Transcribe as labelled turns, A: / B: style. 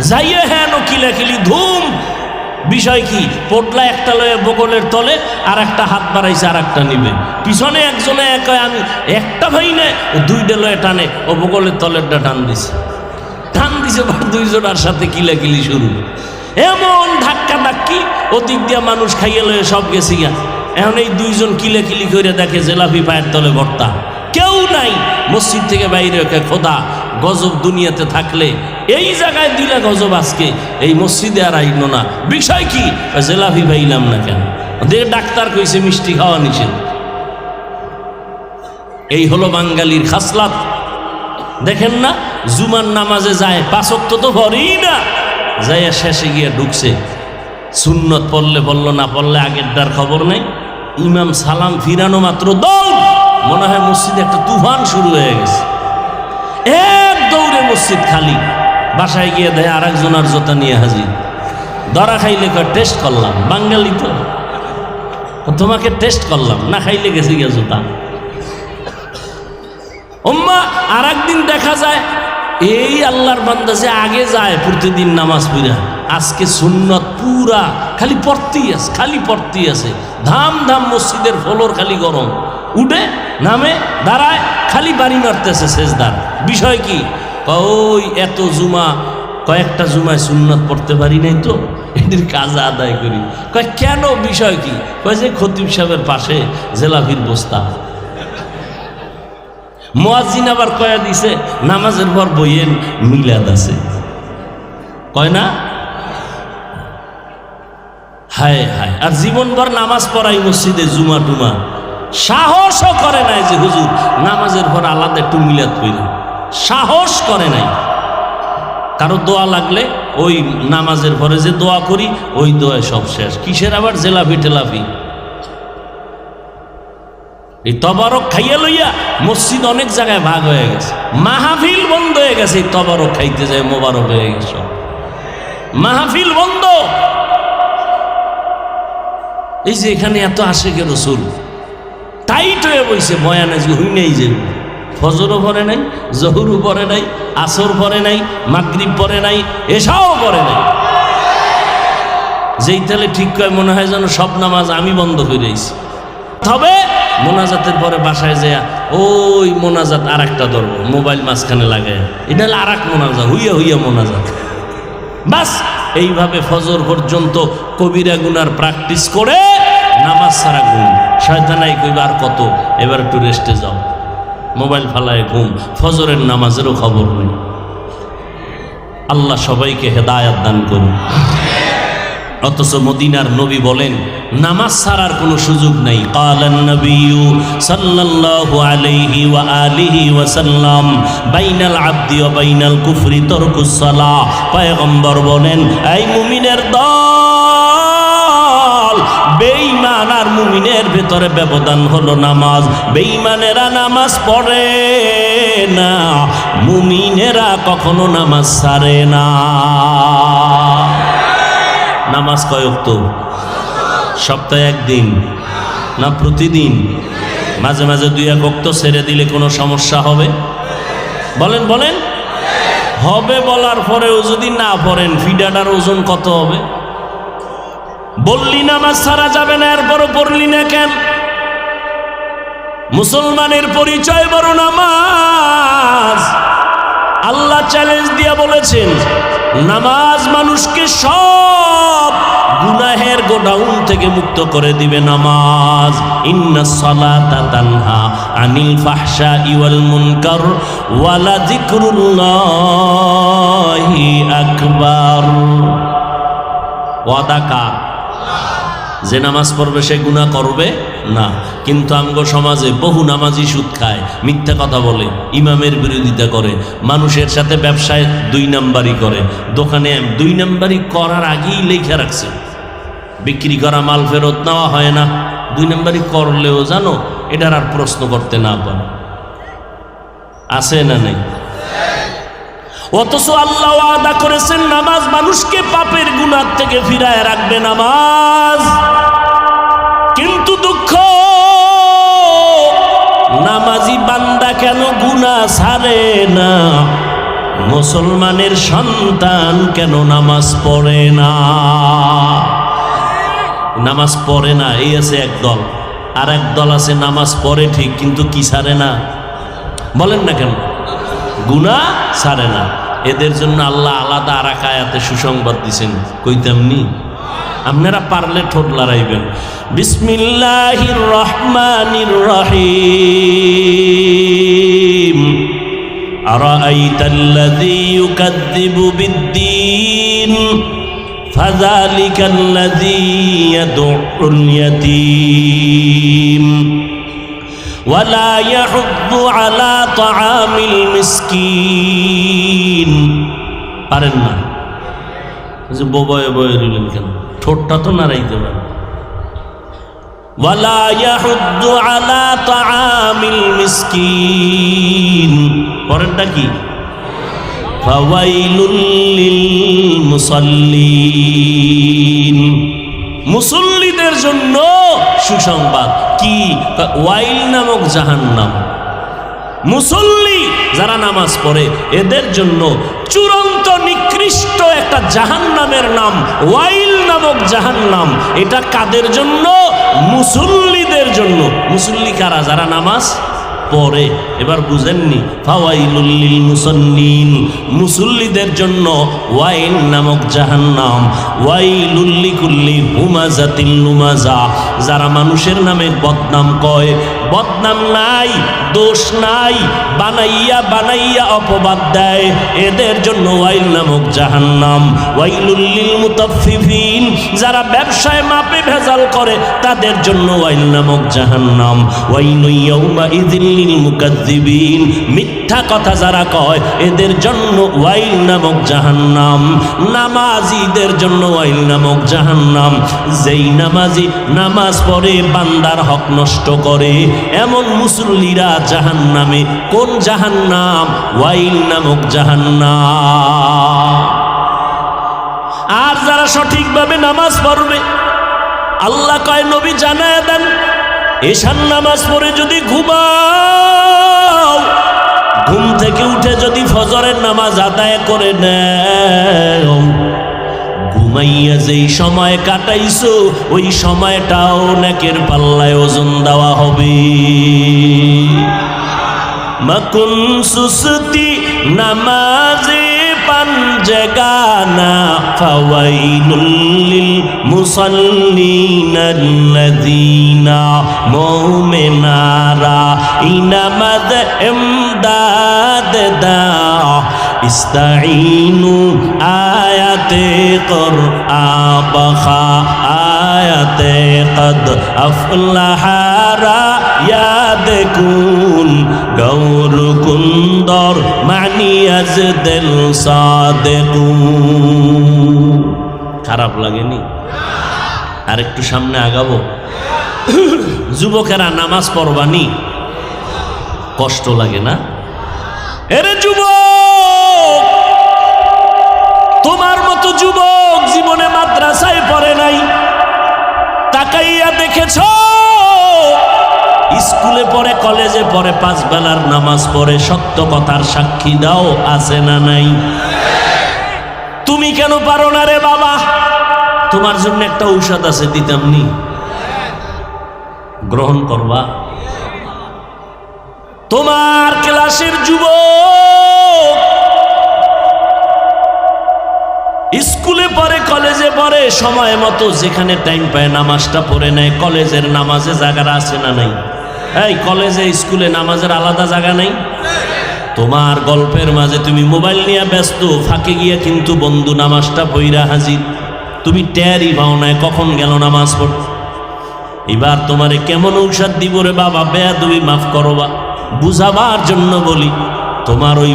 A: যাইয়ে হ্যাঁ কিলাকিলি ধুম। বিষয় কি? পোটলা একটা লয়ে বগলের তলে আর একটা হাত বাড়াইছে আর একটা নিবে। পিছনে একজনে এক আমি একটা ভাই ও দুইটা লয়ে টানে, ও বগলের তলেরটা টান দিছে। টান দিছে দুইজনার সাথে কিলাকিলি শুরু। এমন ধাক্কা ধাক্কি ওদিক দিয়া মানুষ খাইয়ে লয়ে সব গেছি গা এখন এই দুইজন কিলাকিলি করে দেখে জেলাপি পায়ের তলে ভর্তা। কেউ নাই, মসজিদ থেকে বাইরে ওকে খোদা গজব দুনিয়াতে থাকলে, এই জায়গায় দিলে গজব আজকে, এই মসজিদে আর আইল না। বিষয় কি? জেলাপি পাইলাম না কেন? দেখে ডাক্তার কইছে মিষ্টি খাওয়া নিষেধ। এই হলো বাঙালির খাসলাত। দেখেন না, জুমার নামাজে যায় পাঁচক তো ভরেই না। যাইয়া শেষে গিয়ে ঢুকছে। সুন্নত পড়লে পড়ল, না পড়লে আগের আগেরটার খবর নেই। ইমাম সালাম ফিরানো মাত্র দল। মনে হয় মসজিদে একটা তুফান শুরু হয়ে গেছে। দৌড়ে মসজিদ খালি, বাসায় গিয়ে দেয় আর একজনের জোতা নিয়ে হাজির। ধরা খাইলে কয় টেস্ট করলাম, বাঙালি তো। তোমাকে টেস্ট করলাম, না খাইলে গেছে গিয়ে জোতা। ওম্মা আর একদিন দেখা যায়, এই আল্লাহর বান্দা যে আগে যায় প্রতিদিন নামাজ পড়া, আজকে সুন্নত পুরা, খালি পড়তেই আছে, খালি পড়তেই আছে। ধাম ধাম মসজিদের ফলোর খালি গরম। উঠে, নামে, দাঁড়ায়, খালি বাড়ি মারতেছে শেষদার বিষয় কি? ওই এত জুমা, কয়েকটা জুমায় সুন্নত পড়তে পারি নাই তো? এদের কাজ আদায় করি। কয়, কেন? বিষয় কি? কয় যে খতিব সাহেবের পাশে জেলাভির বস্তা। মোয়াজিন আবার কয়া দিছে, নামাজের পর বইয়ের মিলাদ আছে। কয় না? হায় হায়। আর জীবনভর নামাজ পড়াই মসজিদে জুমা টুমা। সাহসও করে নাই যে হুজুর, নামাজের পর আলাদা একটু মিলাদ কইল সাহস করে নাই। কারও দোয়া লাগলে ওই নামাজের পরে যে দোয়া করি, ওই দোয়ায় সব শেষ। কিসের আবার জেলাফি টেলাফি এই তবারক খাইয়া লইয়া মসজিদ অনেক জায়গায় ভাগ হয়ে গেছে। মাহফিল বন্ধ হয়ে গেছে, এই তবারক খাইতে যায় মোবারক হয়ে গেছে মাহফিল বন্ধ। এই যে এখানে এত আসে কে রসুল, টাইট হয়ে বইছে, বয়ানে যে হুই নেই যে ফজরও পরে নাই, জহুরও পরে নাই, আসর পরে নাই, মাগরিব পরে নাই এসাও পরে নাই। যেই তাহলে ঠিক কয়, মনে হয় যেন সব নামাজ আমি বন্ধ করে আইছি তবে মোনাজাতের পরে বাসায় যায় ওই মোনাজাত আর একটা ধরবো, মোবাইল মাঝখানে লাগে এটা হলো আর এক মোনাজাত, হুইয়া হুইয়া মোনাজাত। বাস, এইভাবে ফজর পর্যন্ত কবিরা গুনার প্র্যাকটিস করে নামাজ সারা ঘুম। শয়তানাই কইবা আর কত, এবার একটু রেস্টে যাও। মোবাইল ফালায় ঘুম, ফজরের নামাজেরও খবর নেই। আল্লাহ সবাইকে হেদায়াত দান করুন। অথচ মদিনার নবী বলেন, নামাজ ছাড়ার কোনো সুযোগ নাই। কালান নবিয়ু বাইনাল কুফরি তরকুস সালাহ। বলেন, এই মুমিনের দল মুমিনের ব্যবধান হলো নামাজ। বেঈমানেরা নামাজ পড়ে না, মুমিনেরা কখনো নামাজ সারে না। নামাজ কয়ক তো সপ্তাহে একদিন না প্রতিদিন? মাঝে মাঝে দুই এক অক্ত ছেড়ে দিলে কোনো সমস্যা হবে? বলেন বলেন। হবে বলার পরেও যদি না পড়েন, ফিডাটার ওজন কত হবে? বললি নামাজ ছাড়া যাবে না, এরপরও পড়লি না কেন? মুসলমানের পরিচয় বড় নামাজ। আল্লাহ চ্যালেঞ্জ দিয়া বলেছেন, নামাজ মানুষকে সব গুনাহের গোডাউন থেকে মুক্ত করে দিবে নামাজ। ইন্না সালাতা তানহা আনিল ফাহশা ইওয়াল মুনকার ওয়ালা যিকরুল্লাহি আকবার। ওয়াদা কার? যে নামাজ পড়বে সে গুণা করবে না। কিন্তু আমগো সমাজে বহু নামাজি সুদ খায়, মিথ্যা কথা বলে, ইমামের বিরোধিতা করে, মানুষের সাথে ব্যবসায় দুই নাম্বারই করে, দোকানে দুই নাম্বারই করার আগেই লেখা রাখছে। বিক্রি করা মাল ফেরত নেওয়া হয় না, দুই নাম্বারই করলেও জানো, এটার আর প্রশ্ন করতে না পারে। আছে না নেই? অথচ আল্লাহ আদা করেছেন, নামাজ মানুষকে পাপের গুণার থেকে ফিরায় রাখবে নামাজ। কিন্তু দুঃখ, নামাজি বান্দা কেন গুণা ছাড়ে না? মুসলমানের সন্তান কেন নামাজ পড়ে না? নামাজ পড়ে না, এই আছে এক দল। আর এক দল আছে নামাজ পড়ে ঠিক, কিন্তু কি সারে না? বলেন না কেন? গুণা সারে না। এদের জন্য আল্লাহ আলাদা আর এক আয়াতে সুসংবাদ দিছেন কইতামনি আপনারা পারলে ঠোঁট লড়াইবেন বিসমিল্লাহির রহমানির রহিম أرأيت الذي يكذب بالدين فذلك الذي يدع اليتيم ولا يحض على طعام المسكين পারেন না। যে বয়ে বয়ে রইলেন কেন? ঠোঁটটা তো নাড়াইতে পারেন। মিসকিন। পরেরটা কি? মুসল্লিদের জন্য সুসংবাদ। কি? ওয়াইল নামক জাহান্নাম। মুসল্লি যারা নামাজ পড়ে, এদের জন্য চূড়ান্ত নিকৃষ্ট একটা জাহান নামের নাম ওয়াইল নামক জাহান নাম এটা কাদের জন্য? মুসল্লিদের জন্য। মুসল্লি কারা? যারা নামাজ পড়ে এবার বুঝেননি ফাওয়াইলুল্লিল মুসল্লিন মুসল্লিদের জন্য ওয়াইল নামক জাহান্নাম। ওয়াইলুল্লি কুল্লি হুমাজাতিল নুমাজা, যারা মানুষের নামে বদনাম কয়, বদনাম নাই, দোষ নাই, বানাইয়া বানাইয়া অপবাদ দেয়, এদের জন্য ওয়াইল নামক জাহান্নাম। ওয়াইলুল্লিল মুতাফফিফিন, যারা ব্যবসায় মাপে ভেজাল করে, তাদের জন্য ওয়াইল নামক জাহান্নাম। ওয়াইলু ইয়াউমা মিথ্যা কথা যারা কয়, এদের জন্য ওয়াইল নামক জাহান্নাম। নামাজিদের জন্য ওয়াইল নামক জাহান্নাম। যেই নামাজি নামাজ পড়ে, বান্দার হক নষ্ট করে। এমন মুসল্লিরা জাহান্নামে, কোন জাহান্নাম? ওয়াইল নামক জাহান্নাম। আর যারা সঠিকভাবে নামাজ পড়বে, আল্লাহ কয়, নবী জানায় দেন এশান নামাজ পড়ে যদি ঘুমাও, ঘুম থেকে উঠে যদি ফজরের নামাজ আদায় করে নেও। ঘুমাইয়া যেই সময় কাটাইছো, ওই সময়টাও নাকের পাল্লায় ওজন দেওয়া হবে। মকুন সুস্তি নামাজে معنا فويل للمصلين الذين مؤمنارا. إنما امداد دا ইস্তাইনু আয়াতে কুরআবখা আয়াতে কদ আফলাহারা ইয়াদ কুন গৌর কুন্দর মানিয়াজ দিল সাদেকু খারাপ লাগেনি আর একটু সামনে আগাবো। যুবকেরা নামাজ পড়বানি। কষ্ট লাগে না? এরে যুবক! মতো যুবক জীবনে মাদ্রাসায় পড়ে নাই। তাকাইয়া দেখেছ, স্কুলে পড়ে, কলেজে পড়ে, পাঁচ বেলার নামাজ পড়ে, সত্য কথার সাক্ষী দাও, আছে না নাই? তুমি কেন পারো না রে বাবা? তোমার জন্য একটা ঔষধ আছে দিতামনি গ্রহণ করবা? তোমার ক্লাসের যুবক স্কুলে পড়ে, কলেজে পড়ে, সময় মতো যেখানে টাইম পায় নামাজটা পড়ে নেয়। কলেজের নামাজে জায়গা আছে না নাই? এই, কলেজে, স্কুলে নামাজের আলাদা জায়গা নেই? তোমার গল্পের মাঝে তুমি মোবাইল নিয়ে ব্যস্ত, ফাঁকে গিয়ে কিন্তু বন্ধু নামাজটা পইরা হাজির। তুমি ট্যারই পাও নাই কখন গেল নামাজ পড় এবার তোমারে কেমন ঔষধ দিব রে বাবা বেয়া তুমি মাফ করবা। বুঝাবার জন্য বলি, তোমার ওই